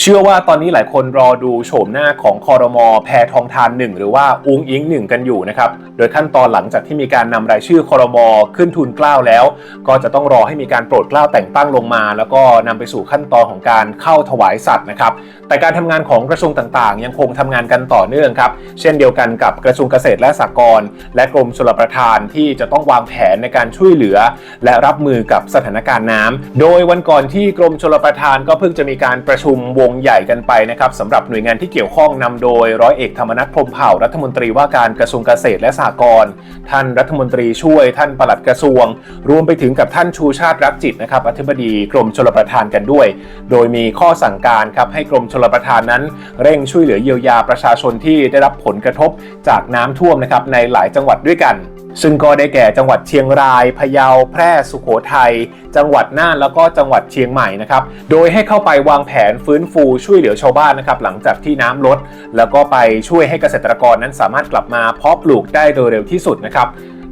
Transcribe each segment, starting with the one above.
เชื่อว่าตอนนี้หลายคนรอดูโฉมหน้าของคอรมอแพทองทานหนึ่งหรือว่าอุ้งอิงหนึ่งกันอยู่นะครับ โดยขั้นตอนหลังจากที่มีการนำรายชื่อคอรมอขึ้นทุนกล้าวแล้ว ก็จะต้องรอให้มีการโปรดกล้าวแต่งตั้งลงมา แล้วก็นำไปสู่ขั้นตอนของการเข้าถวายสัตว์นะครับ แต่การทำงานของกระทรวงต่างๆ ยังคงทำงานกันต่อเนื่องครับ เช่นเดียวกันกับกระทรวงเกษตรและสหกรณ์และกรมชลประทานที่จะต้องวางแผนในการช่วยเหลือ และรับมือกับสถานการณ์น้ำโดยวันก่อนที่กรมชลประทานก็เพิ่งจะมีการประชุมวงใหญ่กันไปนะครับสำหรับหน่วยงานที่เกี่ยวข้องนำโดยร้อยเอกธรรมนัฐพรมเผ่ารัฐมนตรีว่าการกระทรวงเกษตรและสหกรณ์ท่านรัฐมนตรีช่วยท่านปลัดกระทรวง รวมไปถึงกับท่านชูชาติรักจิตนะครับอธิบดีกรมชลประทานกันด้วย โดยมีข้อสั่งการครับให้กรมชลประทานนั้น เร่งช่วยเหลือเยียวยาประชาชนที่ได้รับผลกระทบจากน้ำท่วมนะครับในหลายจังหวัดด้วยกัน ซึ่งก็ได้แก่จังหวัดเชียงราย พะเยา แพร่ สุโขทัย จังหวัดน่าน แล้วก็จังหวัดเชียงใหม่นะครับ โดยให้เข้าไปวางแผนฟื้นฟูช่วยเหลือชาวบ้านนะครับหลังจากที่น้ำลด แล้วก็ไปช่วยให้เกษตรกรนั้นสามารถกลับมาเพาะปลูกได้โดยเร็วที่สุดนะครับ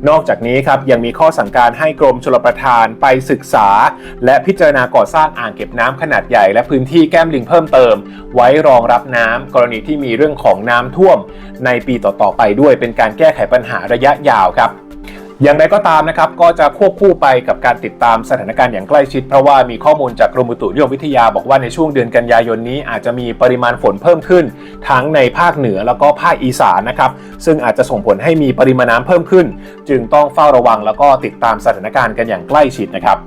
นอกจากนี้ครับยังมีข้อสั่งการให้กรมชลประทานไปศึกษา และพิจารณาก่อสร้างอ่างเก็บน้ำขนาดใหญ่ และพื้นที่แก้มลิงเพิ่มเติม ไว้รองรับน้ำกรณีที่มีเรื่องของน้ำท่วม ในปีต่อๆไปด้วยเป็นการแก้ไขปัญหาระยะยาวครับ อย่างไรก็ตามนะครับก็จะควบคู่ไปกับการติดตามสถานการณ์อย่างใกล้ชิด เพราะว่ามีข้อมูลจากกรมอุตุนิยมวิทยาบอกว่าในช่วงเดือนกันยายนนี้ อาจจะมีปริมาณฝนเพิ่มขึ้น ทั้งในภาคเหนือแล้วก็ภาคอีสานนะครับซึ่งอาจจะส่งผลให้มีปริมาณน้ำเพิ่มขึ้น จึงต้องเฝ้าระวังแล้วก็ติดตามสถานการณ์กันอย่างใกล้ชิดนะครับ